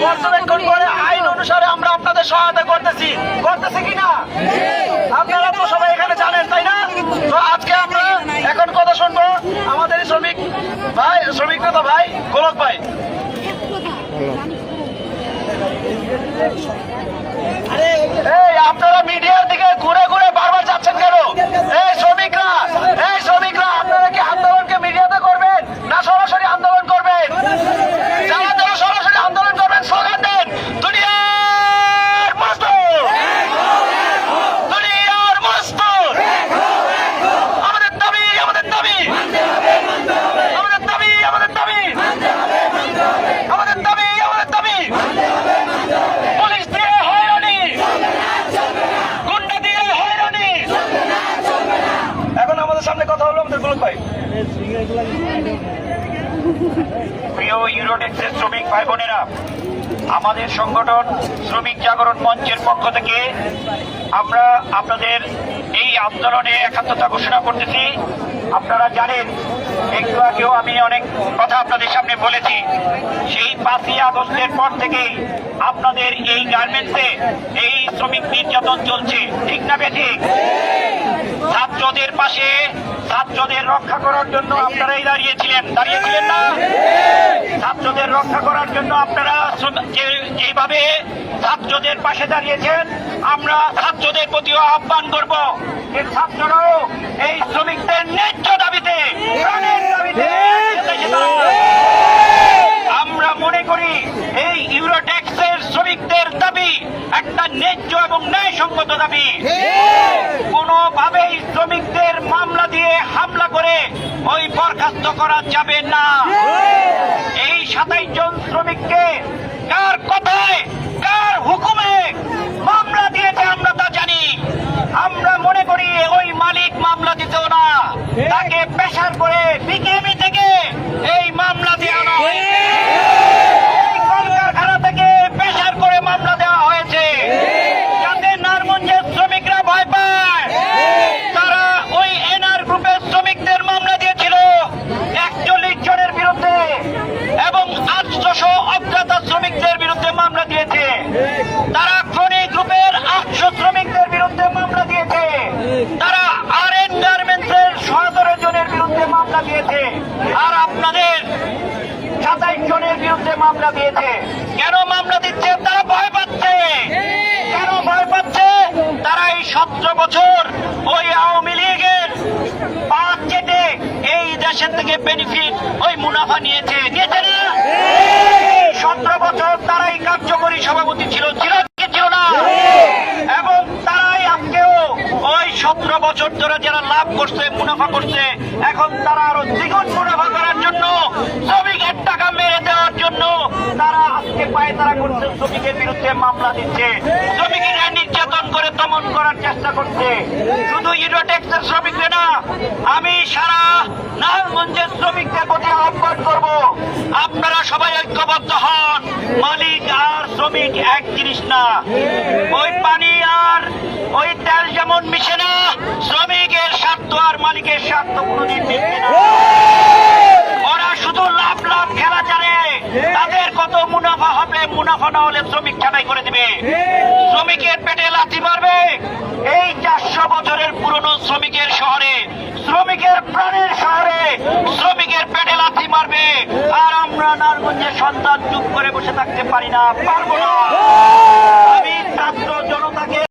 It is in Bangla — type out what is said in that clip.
পর্যবেক্ষণ করে আইন অনুসারে আমরা আপনাদের সহায়তা করতেছি। করতেছি কিনা আপনারা তো সবাই এখানে জানেন তাই না? তো আজকে আমরা এখন কথা শুনব আমাদের শ্রমিক ভাই শ্রমিক নেতা ভাই গোলক ভাই এই আপনারা মিডিয়ার দিকে ঘুরে ঘুরে বারবার যাচ্ছেন কেন এই শ্রমিকরা এই শ্রমিকরা আপনারা কি আন্দোলনকে মিডিয়াতে করবেন না সরাসরি আন্দোলন করবেন যারা যারা সরাসরি আন্দোলন করবেন স্লোগান দেন দুনিয়ার মজদুর দুনিয়ার মজদুর আমাদের দাবি আমাদের দাবি আমাদের দাবি আমাদের দাবি আমাদের দাবি আমাদের দাবি পুলিশ দিয়ে হয়রানি গুন্ডা দিয়ে হয়রানি এখন আমাদের সামনে কথা আমাদের ভাই। প্রিয় ইউরোটেক্সের শ্রমিক ভাই বোনেরা আমাদের সংগঠন শ্রমিক জাগরণ মঞ্চের পক্ষ থেকে আমরা আপনাদের এই আন্দোলনে একাত্মতা ঘোষণা করতেছি। আপনারা জানেন, একটু আগেও আমি অনেক কথা আপনাদের সামনে বলেছি। সেই পাঁচই আগস্টের পর থেকেই আপনাদের এই গার্মেন্টসে এই শ্রমিক নির্যাতন চলছে। ঠিক না বেঠিক ছাত্রদের পাশে ছাত্রদের রক্ষা করার জন্য আপনারাই দাঁড়িয়েছিলেন। দাঁড়িয়েছিলেন না? ছাত্রদের রক্ষা করার জন্য আপনারা যেভাবে ছাত্রদের পাশে দাঁড়িয়েছেন, আমরা ছাত্রদের প্রতিও আহ্বান করব। যে ছাত্ররাও এই শ্রমিকদের ন্যায্য দাবিতে আমরা মনে করি এই ইউরোটেক্সের শ্রমিকদের দাবি একটা ন্যায্য এবং ন্যায়সঙ্গত দাবি। মামলা দিয়ে হামলা করে ওই বরখাস্ত করা যাবে না। এই সাতাইশ জন শ্রমিককে কার কথায় কার হুকুমে মামলা দিয়েছে আমরা তা জানি আমরা মনে করি ওই মালিক মামলা দিতেও না তাকে পেশার করে বিকেএমই থেকে এই মামলা দেওয়ানো হয়েছে এই কলকারখানা থেকে পেশার করে মামলা দেওয়া হয়েছে যাতে নারমঞ্জের শ্রমিকরা ভয় পায় তারা ওই এনআর গ্রুপের শ্রমিকদের মামলা দিয়েছিল একচল্লিশ জনের বিরুদ্ধে এবং আটশোশো অজ্ঞাতা শ্রমিকদের বিরুদ্ধে মামলা দিয়েছে তারা খনি গ্রুপের আটশো শ্রমিকদের বিরুদ্ধে মামলা দিয়েছে তারা আর এন গার্মেন্টসের সতেরো জনের বিরুদ্ধে মামলা দিয়েছে আর আপনাদের সাতাইশ জনের বিরুদ্ধে মামলা দিয়েছে। কেন মামলা দিচ্ছে? তারা ভয় পাচ্ছে। কেন ভয় পাচ্ছে? তারা এই সতেরো বছর ওই আওয়ামী লীগের পাঁচ চেটে এই দেশের থেকে বেনিফিট ওই মুনাফা নিয়েছে। নিয়েছে না? সতেরো বছর তারাই কার্যকরী সভাপতি ছিল ছিল ছিল না। এবং তারাই আজকেও ওই সতেরো বছর ধরে যারা লাভ করছে, মুনাফা করছে, এখন তারা আরও দ্বিগুণ মুনাফা করার জন্য জন্য তারা আজকে পায়ে তারা করছে শ্রমিকের বিরুদ্ধে মামলা দিচ্ছে। শ্রমিকেরা নির্যাতন করে দমন করার চেষ্টা করছে। শুধু ইউরোটেক্সের শ্রমিকদের না, আমি সারা নারায়ণগঞ্জের শ্রমিকদের প্রতি আহ্বান করব, আপনারা সবাই ঐক্যবদ্ধ হন। মালিক আর শ্রমিক এক জিনিস না। ওই পানি আর ওই তেল যেমন মিশে না, শ্রমিকের স্বার্থ আর মালিকের স্বার্থ কোনোদিন মিশবে না। হলে শ্রমিক ছাটাই করে দিবে। শ্রমিকের পেটে লাথি মারবে। এই চারশো বছরের পুরনো শ্রমিকের শহরে শ্রমিকের প্রাণের শহরে শ্রমিকের পেটে লাথি মারবে। আর আমরা নারগঞ্জের সন্তান চুপ করে বসে থাকতে পারি না পারব না। আমি ছাত্র জনতাকে